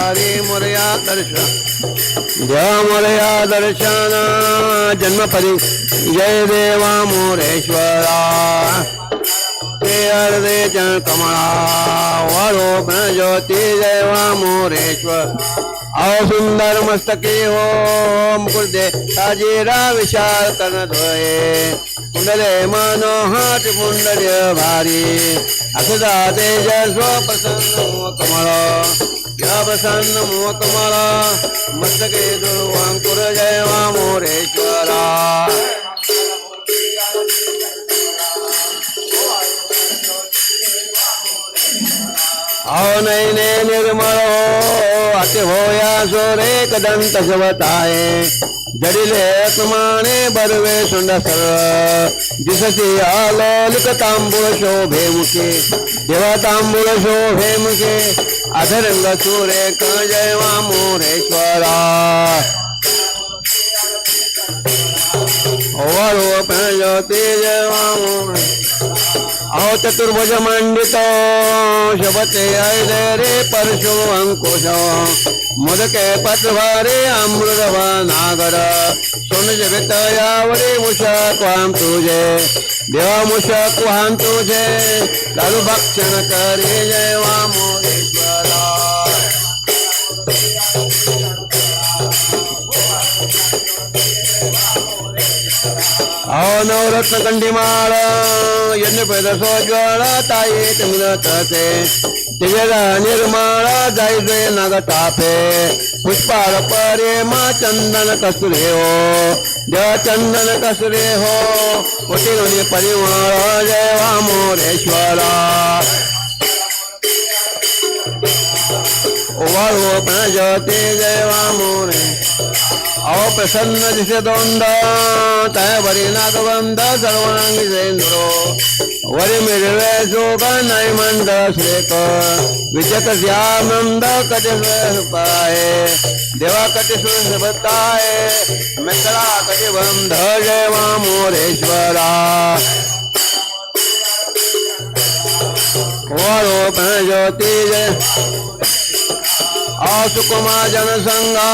हरे मोरया दर्शन. जन्म मोरया दर्शन जय देवा मोरेश्वरा. ते अर्धे जन कमळा वरोप ज्योती देवा मोरेश्वर. औ सुंदर मस्तके हो मुकुर्दे साजीरा विशाल कर्ण ध्वये कुंडले मनोहर कुंडल्य भारी। असदा तेजस्व प्रसन्न कमळ या प्रसन्न मोह कमळ मस्तके दुर्वांकुर जय वामोरेश्वरा नैने निर्मळ हो वाक्य होया सोरे कदंत शवताये जडिले तुमाने बरवे सुंड सर्व दिसती आलोलिक तांबूळ शोभे मुखे देवा तांबूळ शोभे मुखे अधरंग सूरे क जय वा मोरेश्वरा. ओवाळो ज्योती अहो चतुर्भुज मंडित शबते ऐले रे परशु अंकुश। मुदके पत्रभारे अमृतवा नागर। सोन यावरे मुषक क्वाम तुझे। देवा मुषक क्वाम तुझे। लालू भक्षण करे जय वामोरेश्वरा नवरत्न कंडीमाळ यज्ञ पेद सोज्वळ ताई तसे तिघेला निर्माळ जाई जय नाग तापे पुष्पार परे मा चंदन कसुरे हो देव चंदन कसुरे हो कोटी परिवार जय वामोरेश्वरा मोरेश्वरा ओवाळो पण ज्योती जय वा मोरे अहो प्रसन्न दिसे दोंड तय वरी नागवंद सर्वांगी जैंद्रो वरी मिळवे जोग नाही मंद श्रेक विचक श्यामंद कटे पाये देवा कटे सुरताये मित्रा कटे बंध जय आसुकुमा जनसंगा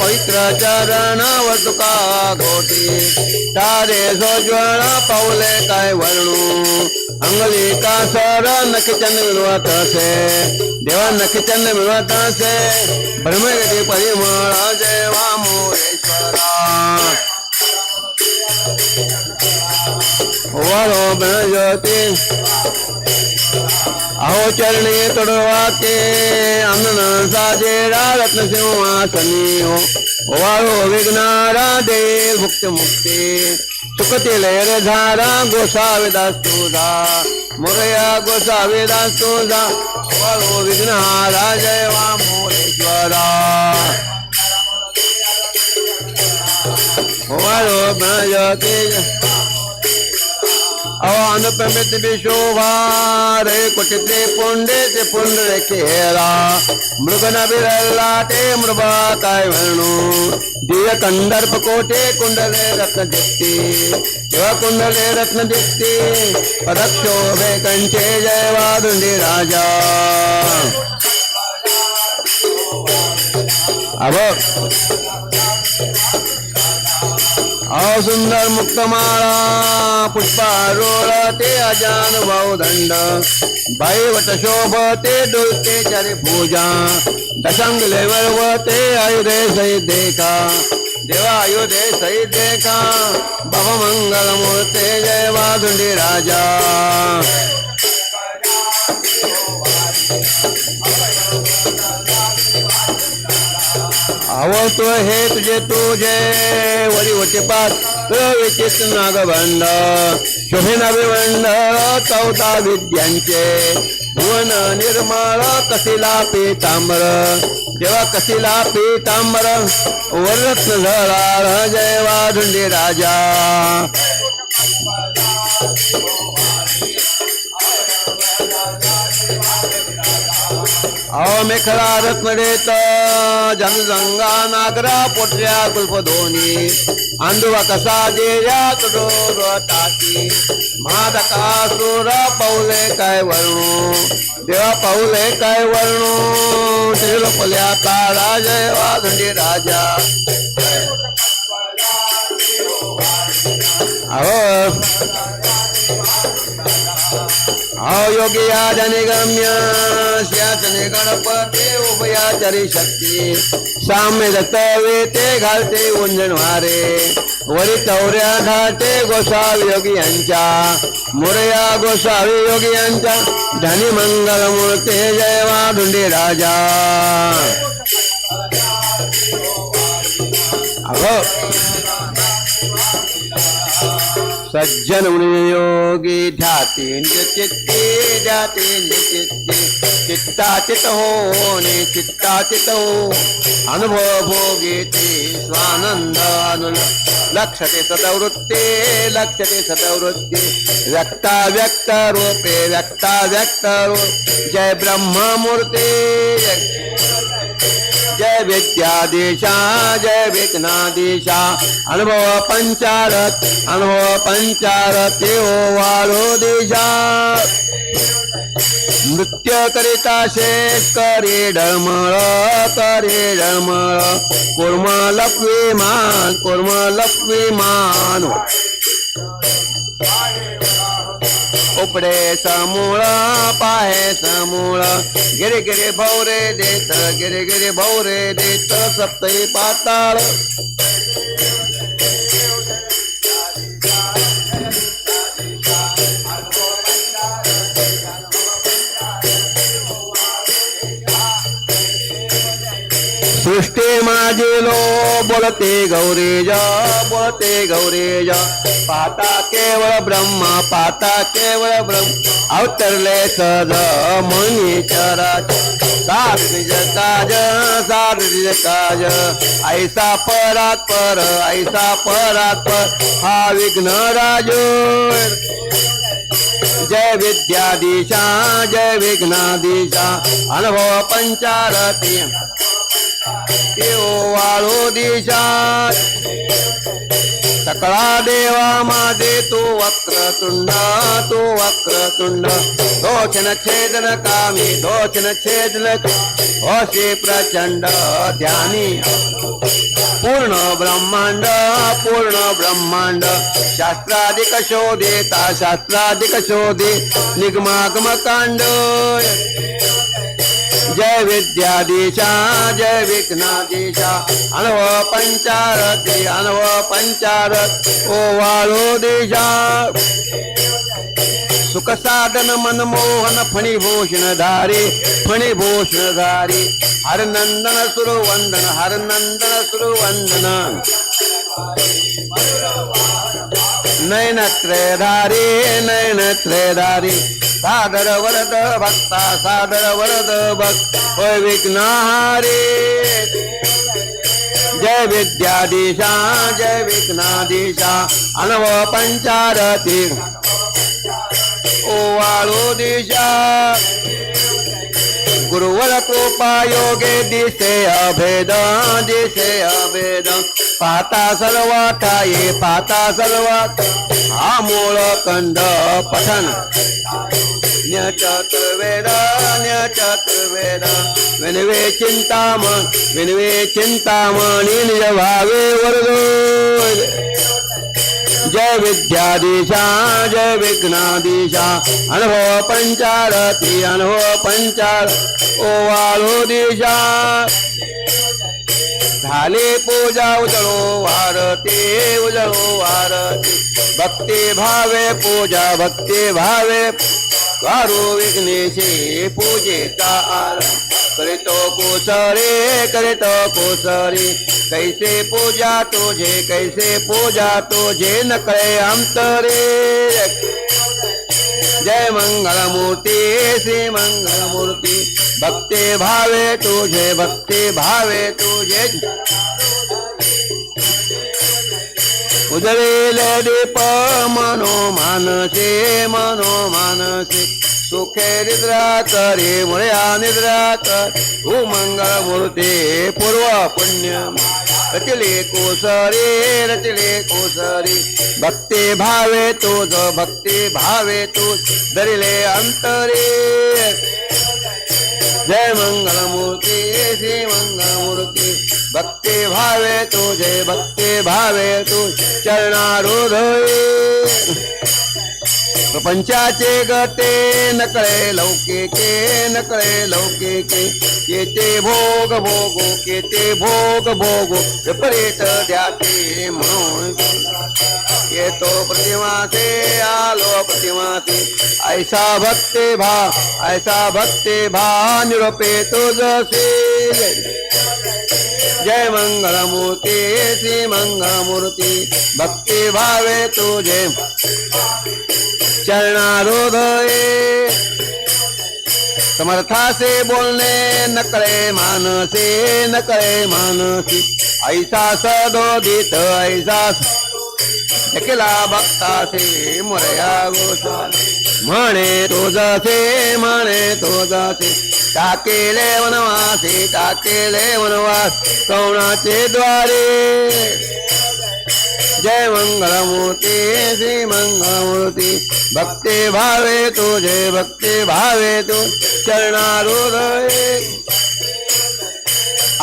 पवित्र चरण वटुका घोटी। तारे सोज्वळ पाऊले काय वर्णू। अंगली का सर नखचंद मिळवत असे। देवा नखचंद मिळवत असे। ब्रह्मगती परिमळ जय वा मोरेश्वरा। वरो ज्योती अहो चरणी तोडवाते अन्न साजेरा रत्न सिंहासनी हो वाळो विघ्नारा दे भुक्त मुक्ती। सुखते लयर धारा गोसाविदास तुझा। मोरया गोसाविदास तुझा। वाळो विघ्नहारा जय वा मोरेश्वरा। वाळो ज्योती अवान प्रमित विशोभा रे कुटिते पुंडे ते पुंड रे खेळा मृग नबिरला ते मृबा काय म्हणू दिय कंदर्प कोटे कुंडले रत्न दिसती शिव कुंडले रत्न दिसती पदक्षोभे कंचे जय वादुंडी राजा। अब अहो सुंदर मुक्तमाळा पुष्पारोळ ते अजान भाऊ दंड बाई ते शोभते डोलते चरे पूजा दशंगले ते आयुधे सहित देखा देवा आयुधे सहित देखा बाबा मंगल मूर्ते जय वादुंडी राजा आवतो हे तुझे तुझे. वरी वटे पाच विचित नागबंड शोभेन अभिमंड चौदा विद्यांचे. भुवन निर्मळ कसिला पीतांबर. देवा कसिला पीतांबर वरत्न झळाळ जय वाढुंडी राजा. अहो मेखला रत्नडेत जनजंगा नागरा पोटऱ्या कुल्पधोनी आंधुवा कसा देया तुडोर टाकी मादकासुर पाऊले काय वर्णू? देवा पाऊले काय वर्णू? त्रिलोपल्या काळा जय वाधंडी राजा. अहो. अहो योगी गणपते उभयाचारी शक्ती साम्य दत्तवे ते घालते उंजण वारे वरी चौऱ्या घाटे गोसावी योगी यांच्या. मुरया गोसावी योगी यांच्या. धनी मंगल मूर्ते जय वाढुंडे राजा. अहो. सज्जन योगी ध्याते चित्ते ध्याते चित्ते चित्ता चित होणे चित्ता चित हो। अनुभव भोगेते स्वानंद अनुल। लक्षते सदवृत्ते लक्षते सदवृत्ते। व्यक्ता व्यक्त रूपे, व्यक्ता व्यक्त रूप। जय ब्रह्ममूर्ते, जय विद्यादेशा जय विघ्नादेशा अनुभव पंचारत अनुभव संचार तेओ वाळो देशा नृत्य करिता शेष करे डळमळ करे डळमळ कुर्म लपविमान कुर्म लपविमान उपडे समूळ पाहे समूळ. गिरे गिरे भौरे देत गिरे गिरे भौरे देत सप्तई पाताळ. सृष्टी माझी लो बोलते गौरेजा बोलते गौरेजा. पाता केवळ ब्रह्मा पाता केवळ ब्रह्म. अवतरले सद मुनी चराज. सार काज सार काज. ऐसा परात पर ऐसा परात पर हा विघ्न राज. जय विद्याधीशा जय विघ्नाधीशा. अनुभव पंचारती. देव वाळो दिशा सकळा देवा माझे तू तो वक्र तुंड दोषण छेदन कामी दोषण छेदन होशे प्रचंड ध्यानी. पूर्ण ब्रह्मांड पूर्ण ब्रह्मांड. शास्त्राधिक शोधे ता शास्त्राधिक शोधे निगमागम कांड. जय विद्याधीशा जय विघ्नाधीशा। अनव पंचारती अनव पंचारत ओ वाळो देशा। सुख साधन मनमोहन फणिभूषण धारी फणिभूषण धारी। हरनंदन सुरवंदन हरनंदन सुरवंदन। नयन त्रयधारी नयन त्रयधारी सादर वरद भक्ता सादर वरद भक्त विघ्नहारी जय विद्याधीशा जय विघ्नाधीशा अनव पंचारती। ओ वाळो दिशा। गुरुवर कृपा योगे दिसे अभेद दिसे अभेद। पाता सर्वा ठाये पाता सर्व हा मूळ कंद पठन चतुर्वेद न्यचतुर्वेद. विनवे चिंतामण विनवे चिंतामणी निज भावे वर्ग जय विद्याधीशा जय विघ्नाधीशा. अनुभव पंचारती अनुभव पंचार ओवालो दिशा. झाले पूजा उजळो वारते उजळो वारते भक्ते भावे पूजा भक्ते भावे. वारो विघ्नेशे पूजेचा आरंभ करीतो कोसरे करीतो कोसरे. कैसे पूजा तुझे कैसे पूजा तुझे न कळे अंतरे. जय मंगलमूर्ती श्री मंगलमूर्ती। भक्ते भक्ती भावे तुझे भक्ते भावे तुझे। उजळेले दीप मनो मानसे मनो मानसे। सुखे निद्रा करे मुळ्या निद्रा कर। तू पूर्व पुण्य। रचले कोसरे रचले कोसरे. भक्ते भावे तोज भक्ती भावे तू दरिले अंतरे. जय मंगल मूर्ती श्री मंगल मूर्ती भावे तुझे भक्ते भावे तू चरणारोधये प्रपंचाचे गते नकळे लौकिके नकळे लौकिके. केते भोग भोगो केते भोग भोगो. विपरीत द्याते म्हणून. येतो प्रतिमासे आलो प्रतिमासे. ऐसा भक्ते भा ऐसा भक्ते भा निरोपे तुझसे. जय मंगल मूर्ती श्री मंगल मूर्ती भक्ती भावे तुझे। चरणारोधये। समर्थासे बोलणे नकळे मानसे नकळे मानसी। ऐसा सदोदित ऐसा केला भक्तासे मुरया गोसा म्हणे तो जसे म्हणे तो जसे। टाकेले वनवासी टाकेले वनवास कवणाचे द्वारे. जय मंगळमूर्ती श्री मंगळमूर्ती भक्ते भक्ती भावे तुझे भक्ती भावे तू चरणारुदय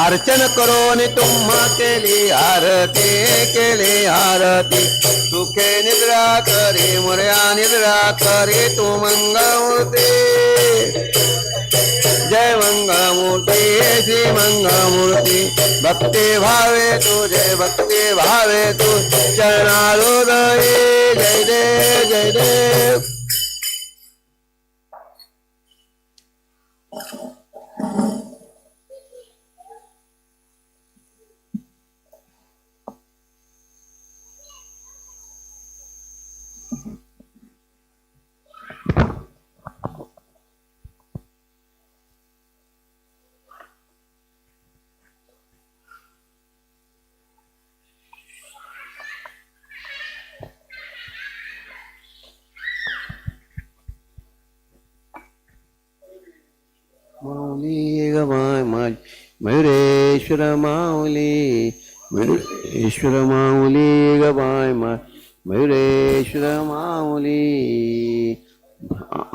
अर्चन करून तुम्हा केली आरती केली आरती. सुखे निद्रा करी मुर्या निद्रा करी तू मंगळमूर्ती मंगळमूर्ती। भक्ती भावे तुझे भक्ती भावे तू। चरणारूढ जय देव जय देव। मयुरेश्वर माऊली मयुरेश्वर माऊली गबाय मा मयुरेश्वर माऊली.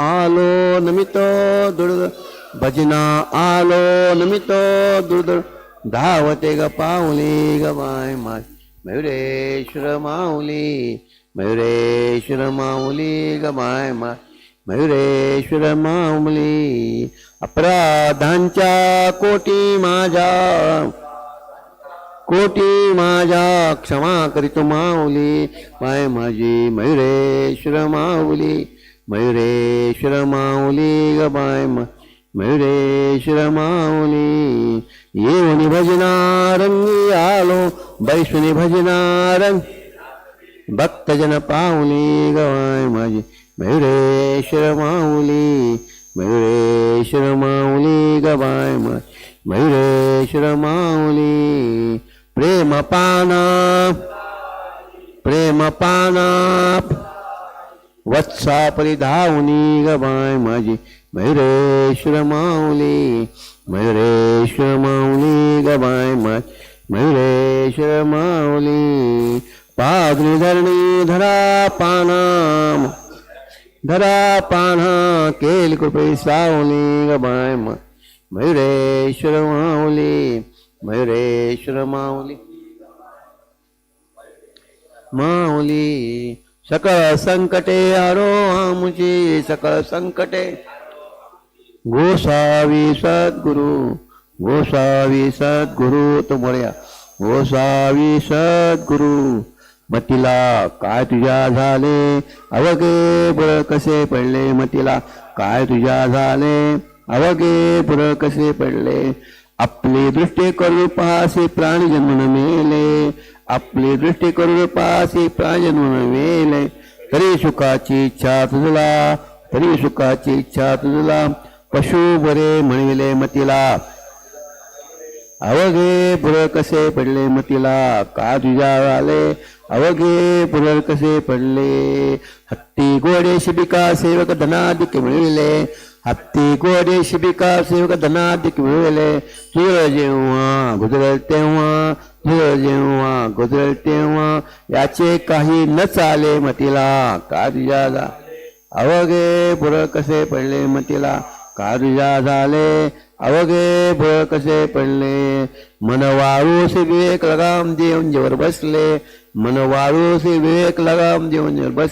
आलो नमितो दुर्द भजना आलो नमितो दुर्द धावते ग पाऊली गमाय माय मयुरेश्वर माऊली मयुरेश्वर माऊली गमाय माय मयुरेश्वर माऊली अपराधांच्या कोटी माझ्या कोटी माझ्या क्षमा करीतो माऊली पाय माझी मयुरेश्वर माऊली मयुरेश्वर माऊली ग बाय मा- मयुरेश्वर माऊली. येऊनी भजनारंगी आलो बैसुनी भजनारंग भक्तजन पाऊली गवाय माझी मयुरेश्वर माऊली मयुरेश्वर माऊली गवाय मा मयुरेश्वर माऊली प्रेम पाना प्रेम पाना वत्सा परिधावनी गवाय माझी मयुरेश्वर माऊली मयुरेश्वर माऊली गवाय मा मयुरेश्वर माऊली पाद्री धरणी धरा पाना धरा पाना केल कृपे सावली गबाय मयुरेश्वर माऊली मयुरेश्वर माऊली. माऊली सकळ संकटे आरो आमुची सकळ संकटे. गोसावी सद्गुरु गोसावी सद्गुरु तो म्हणूया गोसावी सद्गुरु मतीला, काय तुझ्या झाले? अवघे पुर कसे पडले मतीला? काय तुझ्या झाले? अवघे पुर कसे पडले? आपली दृष्टी करू पासे प्राणी जन्म मेले. आपली दृष्टी करू पासे प्राणी जन्म मेले. तरी सुखाची इच्छा तुझला, तरी सुखाची इच्छा तुझला. पशु बरे म्हणविले मतीला. अवघे पुर कसे पडले मतीला? का तुझ्या आले अवघे पुरर कसे पडले। हत्ती गोडे शिबिका सेवक धनाधिक मिळविले हत्ती गोडे शिबिका सेवक धनाधिक मिळविले तुझ जेव्हा गुजरल तेव्हा, तुझ जेव्हा गुजरल तेव्हा, याचे काही न चाले मतीला का तुझ्या अवघे पुरळ कसे पडले मतीला का तुझ्या झाले। अवघे पुरळ कसे पडले। मन वाळूस विवेक लगाम देऊन जेवर बसले। मन वाळूस विवेक लगाम देऊन बस।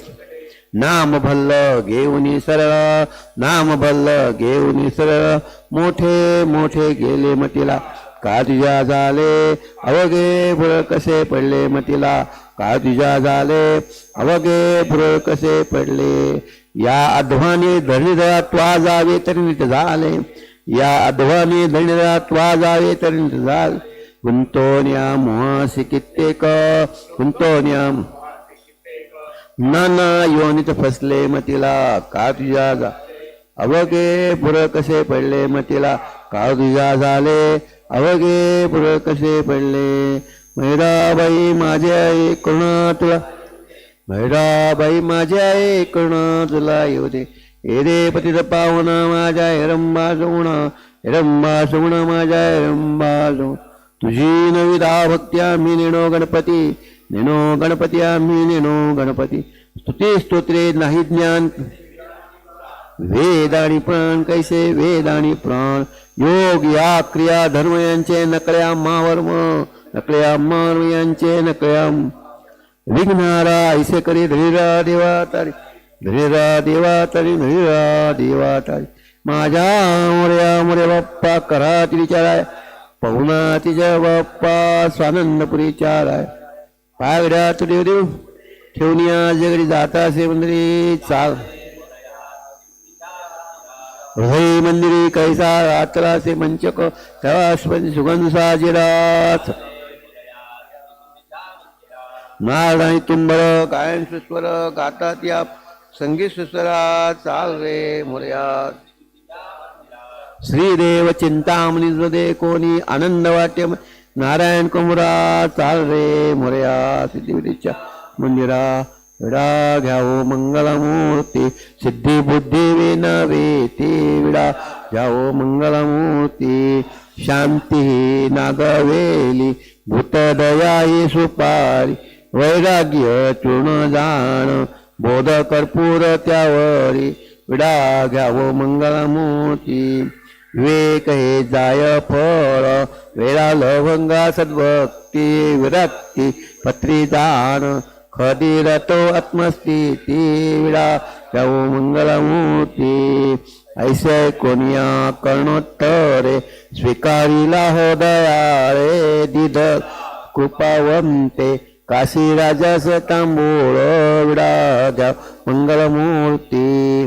नाम भल्ल घेऊन सरळ नाम भल्ल घेऊन सरळ। मोठे मोठे गेले मतीला का तुझ्या झाले अवघे फुळ कसे पडले मतीला का तुझ्या झाले अवघे फुळ कसे पडले। या अध्वाने धरणीधरा त्वा जावे तरी नीट झाले। या अध्वाने धरणीधरा त्वा जावे तरी नीट झाले। गुंतोन्या मोहासी कित्येक। गुंतोन्या ना योनीत फसले मतीला का तुझ्या जा अवघे पुर कसे पडले मतीला का तुझ्या झाले। अवघे पुर कसे पडले। मैराबाई माझे आई करुणा तुला मैराबाई माझे आई करुणा तुला येऊ दे हे रे पतित पाहुणा माझ्या हिरंबा सोण हिरंबा सोण माझ्या हिरंबा सोण तुझी नविदा भक्त्या मी नेणो गणपती निणो गणपती मी नेणो गणपती. स्तुती स्तोत्रे नाही ज्ञान. वेद आणि प्राण कैसे? वेद आणि प्राण. योग या क्रिया धर्म यांचे नकळ्या मावर्म नकळ्या मार्म यांचे नकळ्या विघ्नारा ऐसे करी धरीरा देवा तारी. धरीरा देवा तारी धरीरा देवा तारी. माझ्या मोर्या मोरे बाप्पा करा विचाराय. पहुना तिच्या बाप्पा स्वानंदपुरी चार आहे पाय पागड्या तुझे देव. ठेवून या जगडी जाता असे मंदिरी चाल हृदय मंदिरी कैसा रात्रा से मंचक तवास्पती सुगंध साजिरात. नारद आणि तुंबर गायन सुस्वर गातात या संगीत सुस्वरात चाल रे मुर्यात. श्रीदेव चिंतामणी हृदय कोणी आनंद वाट्य नारायण कुमरा चाल रे मोर्या सिद्धिविधीच्या मंदिरा विडा घ्यावो मंगलमूर्ती. सिद्धी बुद्धी विनवे ते विडा घ्यावो मंगलमूर्ती. शांती नागवेली भूतदया ही सुपारी. वैराग्य चूर्ण जाण बोध कर्पूर त्यावरी. विडा घ्यावो मंगलमूर्ती. विवेक हे जाय फळ वेळा लवंगा सद्भक्ती विरक्ती पत्री दान खदिरतो आत्मस्थिती विळा जाऊ मंगलमूर्ती ऐसे कोणिया कर्णोत्तरे स्वीकारिला हो दयाळे दिद कृपावंते काशी राजास तांबूळ विडा जाऊ मंगलमूर्ती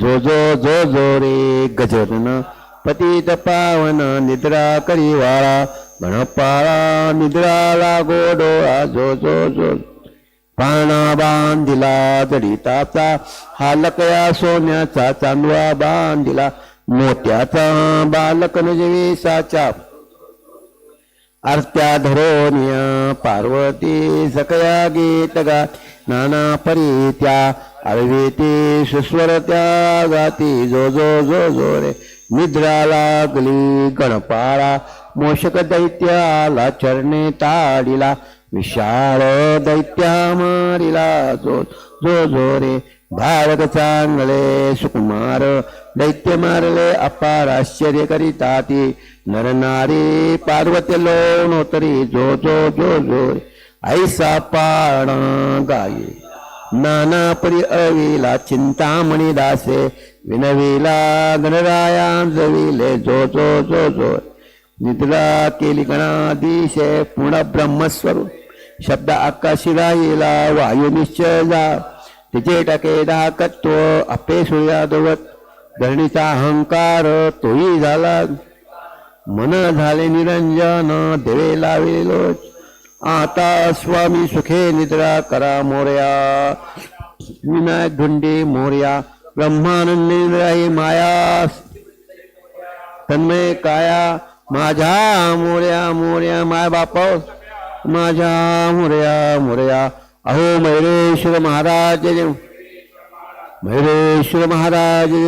जो जो जो जो रे गजरन पतित पावन निद्रा करीवाळा गणपाळा निद्रा लागो डोळा जो जो जो. पाळणा बांधिला जडिताचा हा हालकया सोन्याचा चांदवा बांधिला मोत्याचा बालक नजवेसाच्या आरत्या धरोनिया पार्वती सकया गीत गा नाना परी अळवेती सुस्वर त्या गाती जो जो जो जो रे. निद्रा लागली गणपाळा मोषक दैत्याला चरणे ताडिला विशाळ दैत्या मारिला जो जो जो रे बालक चांगले सुकुमार दैत्य मारले अपार आश्चर्य करिता ती नर नारी पार्वती लोणोतरी जो जो जो जो रे ऐसा पाणा गाये. नाना परी अविला चिंतामणी दासे विनविला गणराया जविले जो जो जो जो. निद्रा केली गणाधीशे पूर्ण ब्रह्मस्वरूप शब्द आकाशिला येला वायू निश्चय जा तिचे टाके डाकत्व आपे सूर्या दोवत. धरणीचा अहंकार तोही झाला. मन झाले निरंजन देवे लाविलो आता स्वामी सुखे निद्रा करा मोर्या. विनायक धुंडे मोर्या. ब्रह्मानंद माया तन्मय काया माझ्या मोर्या मोर्या माय बाप माझ्या मोर्या मोर्या. अहो मयुरेश्वर महाराज जय. महाराज जय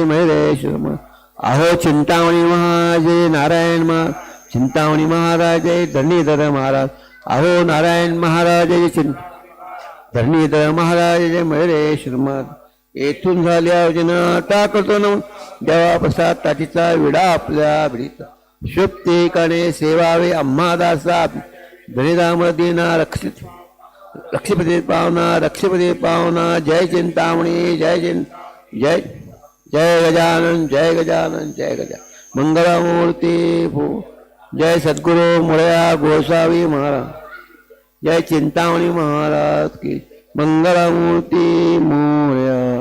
अहो चिंतामणी महाराज नारायण महा. चिंतामणी महाराज धरणीधर महाराज. अहो नारायण महाराज जय चिं. धरणीधर महाराज जय मयुरेश्वर महाराज येथून झाल्या योजना आता करतो ना देवा प्रसाद ताटीचा विडा आपल्या भिडीचा शुभते काणे सेवावे अम्मादासा दासा. धनिदाम देना रक्षित लक्ष्मीपती पावना लक्ष्मीपती पावना. जय चिंतामणी जय चिं जय जय गजानन जय गजानन जय गजा मंगळामूर्ती भू जय सद्गुरू मुळया गोसावी महाराज. जय चिंतामणी महाराज की मंगळामूर्ती मोर्या